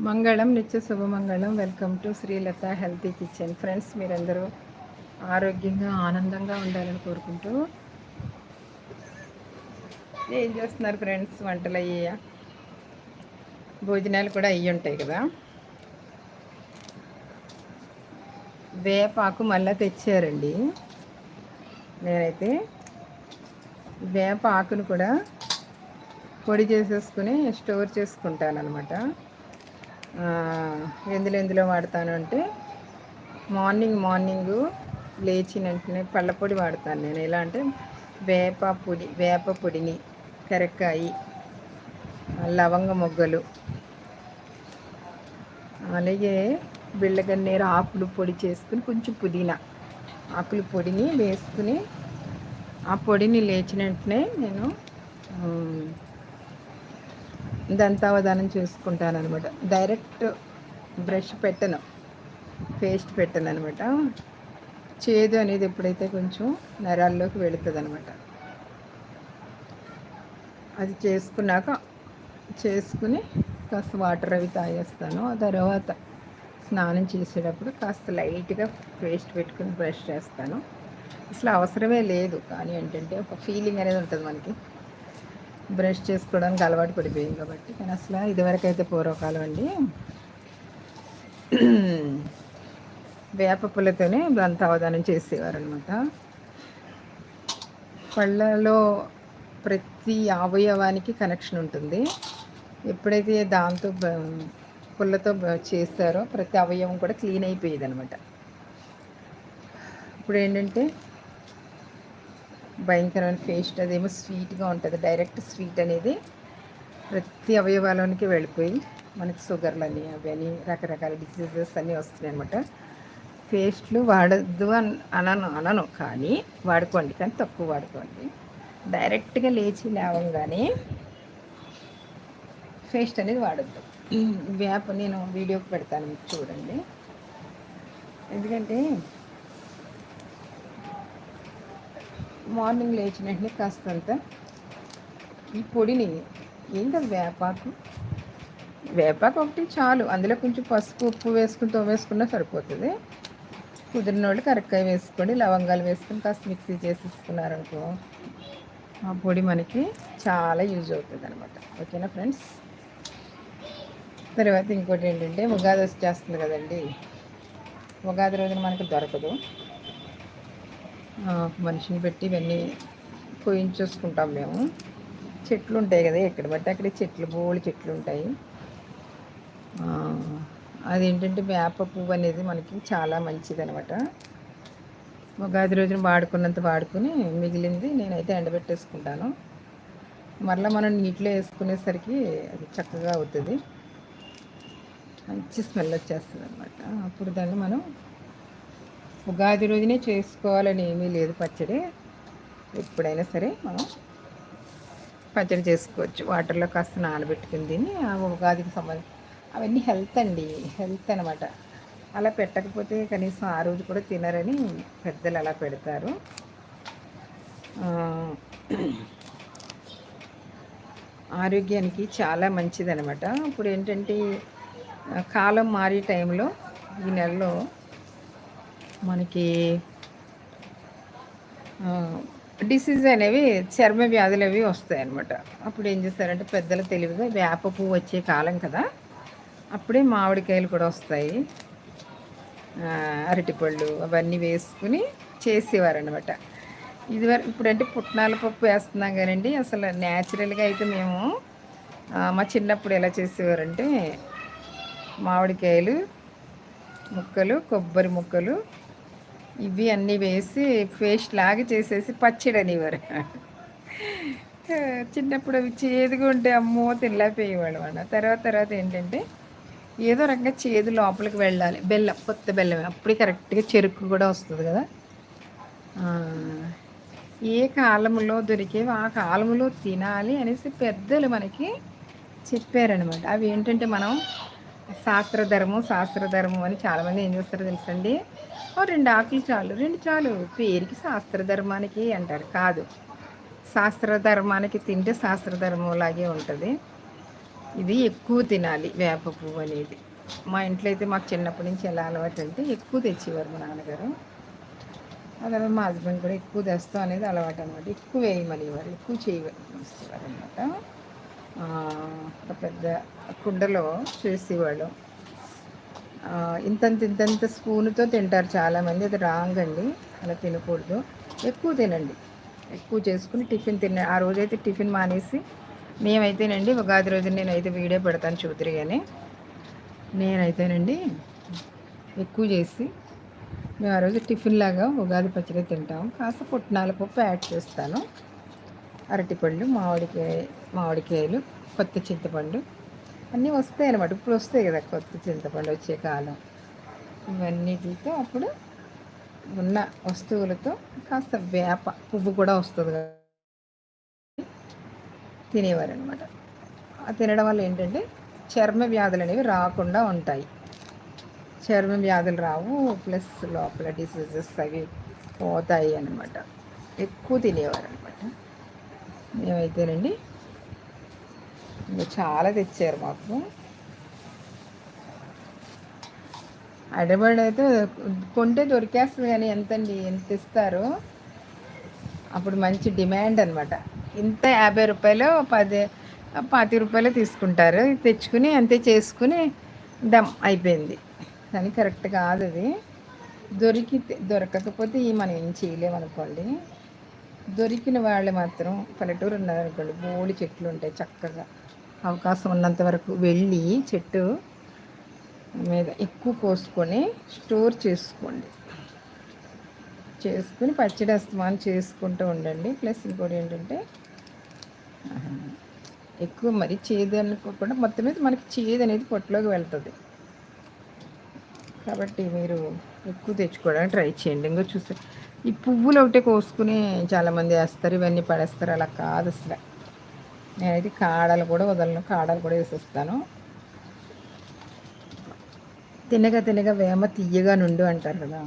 మంగళం నిత్య శుభమంగళం welcome to Srilatha healthy kitchen friends మీరందరూ ఆరోగ్యంగా ఆనందంగా ఉండాలని కోరుకుంటూ ఏం చేస్తున్నారు ఫ్రెండ్స్ వంటలు అయ్యా భోజనాలు కూడా అయ్యి ఉంటాయి కదా? వేపాకు మళ్ళీ తెచ్చారండి. నేనైతే వేప ఆకును కూడా పొడి చేసేసుకుని స్టోర్ చేసుకుంటాను అనమాట ఎందులో ఎందులో వాడతాను అంటే మార్నింగ్ మార్నింగు లేచిన వెంటనే పళ్ళపొడి వాడతాను నేను. ఎలా అంటే వేప పొడి వేప పొడిని కరక్కాయి లవంగ మొగ్గలు అలాగే బిళ్ళగన్నేరు ఆకులు పొడి చేసుకుని కొంచెం పుదీనా ఆకులు పొడిని వేసుకుని ఆ పొడిని లేచిన వెంటనే నేను దంతావధానం చేసుకుంటాను అనమాట డైరెక్ట్ బ్రష్ పెట్టను. పేస్ట్ పెట్టను అనమాట చేదు అనేది ఎప్పుడైతే కొంచెం నరాల్లోకి వెళుతుంది అనమాట అది చేసుకున్నాక చేసుకుని కాస్త వాటర్ అవి తాగేస్తాను. ఆ తర్వాత స్నానం చేసేటప్పుడు కాస్త లైట్గా పేస్ట్ పెట్టుకుని బ్రష్ చేస్తాను. అసలు అవసరమే లేదు. కానీ ఏంటంటే ఒక ఫీలింగ్ అనేది ఉంటుంది మనకి. బ్రష్ చేసుకోవడానికి అలవాటు పడిపోయింది కాబట్టి కానీ అసలు ఇదివరకు అయితే పూర్వకాలం అండి వేప పుల్లతోనే అంత అవధానం చేసేవారు అనమాట పళ్ళలో ప్రతి అవయవానికి కనెక్షన్ ఉంటుంది. ఎప్పుడైతే దాంతో పుల్లతో చేస్తారో ప్రతి అవయవం కూడా క్లీన్ అయిపోయేది అనమాట ఇప్పుడు ఏంటంటే భయంకరమైన పేస్ట్ అదేమో స్వీట్గా ఉంటుంది. డైరెక్ట్ స్వీట్ అనేది ప్రతి అవయవాలోనికి వెళ్ళిపోయి మనకి అవి అవన్నీ రకరకాల డిసీజెస్ అన్నీ వస్తున్నాయి అనమాట పేస్ట్లు వాడద్దు అని అనను అనను కానీ వాడుకోండి కానీ తక్కువ వాడుకోండి. డైరెక్ట్గా లేచి లేవంగానే పేస్ట్ అనేది వాడద్దు. వేప నేను వీడియోకి పెడతాను చూడండి. ఎందుకంటే మార్నింగ్ లేచిన వెంటనే కాస్తంత ఈ పొడిని ఏంటో వేపాకు? వేపాకు ఒకటి చాలు. అందులో కొంచెం పసుపు ఉప్పు వేసుకుని తోమేసుకున్నా సరిపోతుంది. కుదిరిన వాళ్ళు కరక్కాయ వేసుకొని లవంగాలు వేసుకొని కాస్త మిక్సీ చేసేసుకున్నారనుకో ఆ పొడి మనకి చాలా యూజ్ అవుతుంది అనమాట ఓకేనా ఫ్రెండ్స్? తర్వాత ఇంకోటి ఏంటంటే ఉగాది వచ్చేస్తుంది కదండి. ఉగాది రోజున మనకు దొరకదు. మనిషిని పెట్టి ఇవన్నీ పోయించేసుకుంటాం మేము. చెట్లు ఉంటాయి కదా ఎక్కడ బట్టి అక్కడ చెట్లు బోళ్ళు చెట్లు ఉంటాయి. అదేంటంటే వేప పువ్వు అనేది మనకి చాలా మంచిది అనమాట ఉగాది రోజున వాడుకున్నంత వాడుకుని మిగిలింది నేనైతే ఎండబెట్టేసుకుంటాను. మరలా మనం నీటిలో వేసుకునేసరికి అది చక్కగా అవుతుంది. మంచి స్మెల్ వచ్చేస్తుంది అనమాట అప్పుడు దాన్ని మనం ఉగాది రోజునే చేసుకోవాలని ఏమీ లేదు పచ్చడి. ఎప్పుడైనా సరే మనం పచ్చడి చేసుకోవచ్చు. వాటర్లో కాస్త నానబెట్టుకుని తిని ఆ ఉగాదికి సంబంధించి అవన్నీ హెల్త్ అండి. హెల్త్ అనమాట అలా పెట్టకపోతే కనీసం ఆ రోజు కూడా తినరని పెద్దలు అలా పెడతారు. ఆరోగ్యానికి చాలా మంచిదనమాట ఇప్పుడు ఏంటంటే కాలం మారే టైంలో ఈ నెలలో మనకి డిసీజ్ అనేవి చర్మ వ్యాధులు అవి వస్తాయి అనమాట అప్పుడు ఏం చేస్తారంటే పెద్దల తెలివిగా వేప పువ్వు వచ్చే కాలం కదా అప్పుడే మామిడికాయలు కూడా వస్తాయి. అరటిపళ్ళు అవన్నీ వేసుకుని చేసేవారనమాట ఇదివరకు ఇప్పుడంటే పుట్నాల పప్పు వేస్తున్నాం కానండి అసలు న్యాచురల్గా అయితే మేము మా చిన్నప్పుడు ఎలా చేసేవారంటే మామిడికాయలు ముక్కలు కొబ్బరి ముక్కలు ఇవి అన్నీ వేసి పేస్ట్ లాగా చేసేసి పచ్చడి అనేవారు చిన్నప్పుడు అవి చేదుగా ఉంటే అమ్మో తినలేకపోయేవాడు అన్న. తర్వాత తర్వాత ఏంటంటే ఏదో రకంగా చేదు లోపలికి వెళ్ళాలి. బెల్లం కొత్త బెల్లం అప్పుడే కరెక్ట్గా చెరుకు కూడా వస్తుంది కదా. ఏ కాలంలో దొరికేవి ఆ కాలంలో తినాలి అనేసి పెద్దలు మనకి చెప్పారనమాట అవి ఏంటంటే మనం శాస్త్రధర్మం శాస్త్రధర్మం అని చాలామంది ఏం చేస్తారో తెలుసండి రెండు ఆకులు చాలు రెండు చాలు. పేరుకి శాస్త్రధర్మానికి అంటారు కాదు. శాస్త్రధర్మానికి తింటే శాస్త్రధర్మం లాగే ఉంటుంది. ఇది ఎక్కువ తినాలి వేప పువ్వు అనేది. మా ఇంట్లో అయితే మాకు చిన్నప్పటి నుంచి ఎలా అలవాటు అంటే ఎక్కువ తెచ్చేవారు మా నాన్నగారు. అదే మా హస్బెండ్ కూడా ఎక్కువ తెస్తాం అనేది అలవాటు అనమాట ఎక్కువ వేయమనేవారు ఎక్కువ చేయవారు అనమాట ఒక పెద్ద కుండలో చేసేవాళ్ళు. ఇంతంత ఇంతంత స్పూన్తో తింటారు చాలామంది. అది రాంగ్ అండి అలా తినకూడదు. ఎక్కువ తినండి. ఎక్కువ చేసుకుని టిఫిన్ తిన్న ఆ రోజైతే టిఫిన్ మానేసి మేమైతేనండి ఉగాది రోజు నేనైతే వీడియో పెడతాను చూద్దరు కానీ నేనైతేనండి ఎక్కువ చేసి మేము ఆ రోజు టిఫిన్ లాగా ఉగాది పచ్చడి తింటాం. కాస్త పుట్నాల పప్పు యాడ్ చేస్తాను. అరటిపళ్ళు మామిడికాయ మామిడికాయలు కొత్త చింతపండు అన్నీ వస్తాయి అనమాట ఇప్పుడు వస్తాయి కదా కొత్త చింతపండు వచ్చే కాలం. ఇవన్నిటితో అప్పుడు ఉన్న వస్తువులతో కాస్త వేప పువ్వు కూడా వస్తుంది కదా. తినేవారు అనమాట తినడం వల్ల ఏంటంటే చర్మ వ్యాధులు అనేవి రాకుండా ఉంటాయి. చర్మ వ్యాధులు రావు ప్లస్ లోపల డిసీజెస్ అవి పోతాయి అన్నమాట. ఎక్కువ తినేవారు అనమాట మేమైతేనండి ఇంకా చాలా తెచ్చారు మాకు. అడబడి అయితే కొంటే దొరికేస్తుంది కానీ ఎంతండి ఎంత ఇస్తారు? అప్పుడు మంచి డిమాండ్ అనమాట ఇంత యాభై రూపాయలు పది పాతి రూపాయలు తీసుకుంటారు. తెచ్చుకుని అంతే చేసుకుని దమ్ అయిపోయింది. కానీ కరెక్ట్ కాదు అది. దొరికితే దొరకకపోతే మనం ఏం చేయలేమనుకోండి. దొరికిన వాళ్ళు మాత్రం పల్లెటూరు ఉన్నారనుకోండి బోడి చెట్లు ఉంటాయి చక్కగా. అవకాశం ఉన్నంత వరకు వెళ్ళి చెట్టు మీద ఎక్కువ కోసుకొని స్టోర్ చేసుకోండి. చేసుకుని పచ్చడి అస్తమానం చేసుకుంటూ ఉండండి. ప్లస్ ఇంకోటి ఏంటంటే ఎక్కువ మరి చేదు అనుకోకుండా మొత్తం మీద మనకి చేదు అనేది పొట్టులోకి వెళ్తుంది. కాబట్టి మీరు ఎక్కువ తెచ్చుకోవడానికి ట్రై చేయండి. ఇంకా చూస్తే ఈ పువ్వులు ఒకటే కోసుకుని చాలామంది వేస్తారు. ఇవన్నీ పడేస్తారు. అలా కాదు అసలు. నేనైతే కాడలు కూడా వదలను కాడలు కూడా వేసేస్తాను. తినగా తినగా వేమ తీయగా నుండు అంటారు కదా.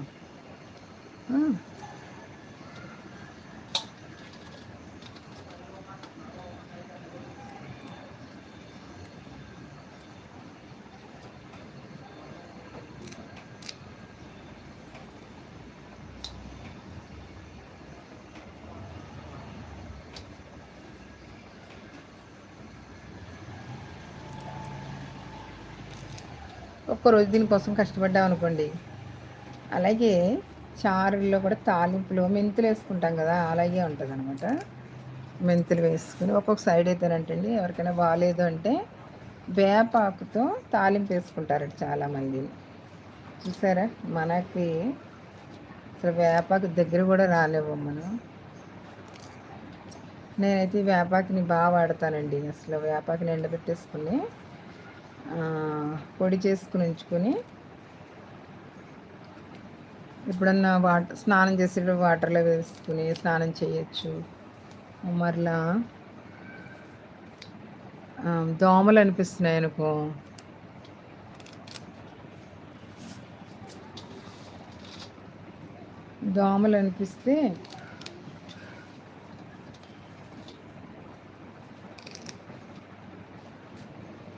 ఒక్కరోజు దీనికోసం కష్టపడ్డాం అనుకోండి. అలాగే చారుల్లో కూడా తాలింపులో మెంతులు వేసుకుంటాం కదా అలాగే ఉంటుంది అనమాట మెంతులు వేసుకుని ఒక్కొక్క సైడ్ అయితేనంటండి ఎవరికైనా బాగాలేదు అంటే వేపాకుతో తాలింపు వేసుకుంటారట చాలామంది. చూసారా? మనకి అసలు వేపాకు దగ్గర కూడా రాలేవు మనం. నేనైతే వేపాకుని బాగా వాడతానండి. అసలు వేపాకుని ఎండబెట్టేసుకుని పొడి చేసుకుని ఉంచుకొని ఎప్పుడన్నా వాటర్ స్నానం చేసేటప్పుడు వాటర్లో వేసుకుని స్నానం చేయొచ్చు. మరలా దోమలు అనిపిస్తున్నాయి అనుకో. దోమలు అనిపిస్తే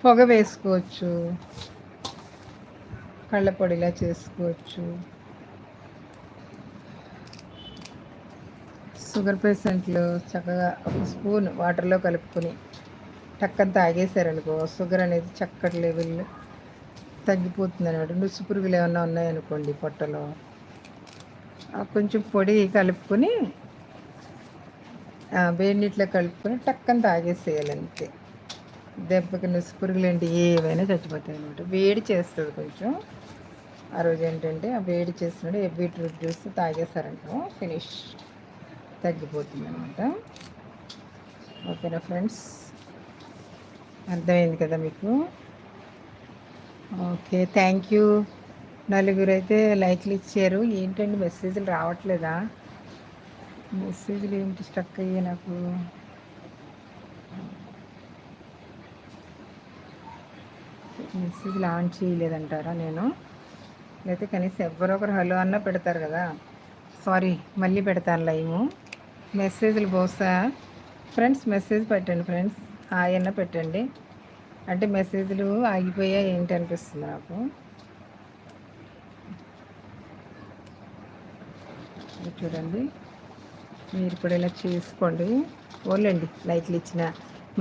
పొగ వేసుకోవచ్చు. కళ్ళ పొడిలా చేసుకోవచ్చు. షుగర్ పేషెంట్లు చక్కగా ఒక స్పూన్ వాటర్లో కలుపుకొని టక్కన తాగేశారనుకో షుగర్ అనేది చక్కటి లెవెల్ తగ్గిపోతుంది అనమాట నుసు పురుగులు ఏమన్నా ఉన్నాయనుకోండి పొట్టలో. కొంచెం పొడి కలుపుకొని వేడి నీటిలో కలుపుకొని టక్కన తాగేసేయాలి అంతే దెబ్బకి పురుగులు ఏంటి ఏవైనా చచ్చిపోతాయి అనమాట వేడి చేస్తుంది కొంచెం. ఆ రోజు ఏంటంటే ఆ వేడి చేస్తున్నాడు బీట్రూట్ జ్యూస్ తాగేస్తారంట ఫినిష్ తగ్గిపోతుంది అనమాట ఓకేనా ఫ్రెండ్స్? అర్థమైంది కదా మీకు? Okay thank you. నలుగురు అయితే లైక్లు ఇచ్చారు. ఏంటండి మెసేజ్లు రావట్లేదా? మెసేజ్లు ఏంటి స్టక్ అయ్యాయి నాకు? మెసేజ్ లాంచ్ చేయలేదంటారా నేను? లేకపోతే కనీసం ఒకరు హలో అన్న పెడతారు కదా. సారీ మళ్ళీ పెడతాను లైవ్. మెసేజ్లు బహుశా ఫ్రెండ్స్ మెసేజ్ పెట్టండి ఫ్రెండ్స్. హాయ్ అన్న పెట్టండి. అంటే మెసేజ్లు ఆగిపోయా ఏంటి అనిపిస్తుంది నాకు? చూడండి. మీరు కూడా ఇలా చేసుకోండి. ఓన్లండి లైట్లు ఇచ్చిన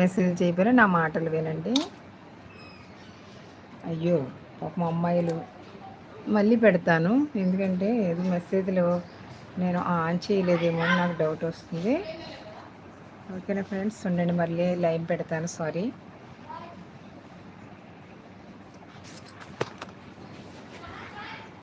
మెసేజ్ చేయకపోయినా నా మాటలు వినండి. అయ్యో ఒక అమ్మాయిలు. మళ్ళీ పెడతాను. ఎందుకంటే ఏదో మెసేజ్లో నేను ఆన్ చేయలేదేమో అని నాకు డౌట్ వస్తుంది. ఓకేనా ఫ్రెండ్స్? ఉండండి మళ్ళీ లైవ్ పెడతాను. సారీ.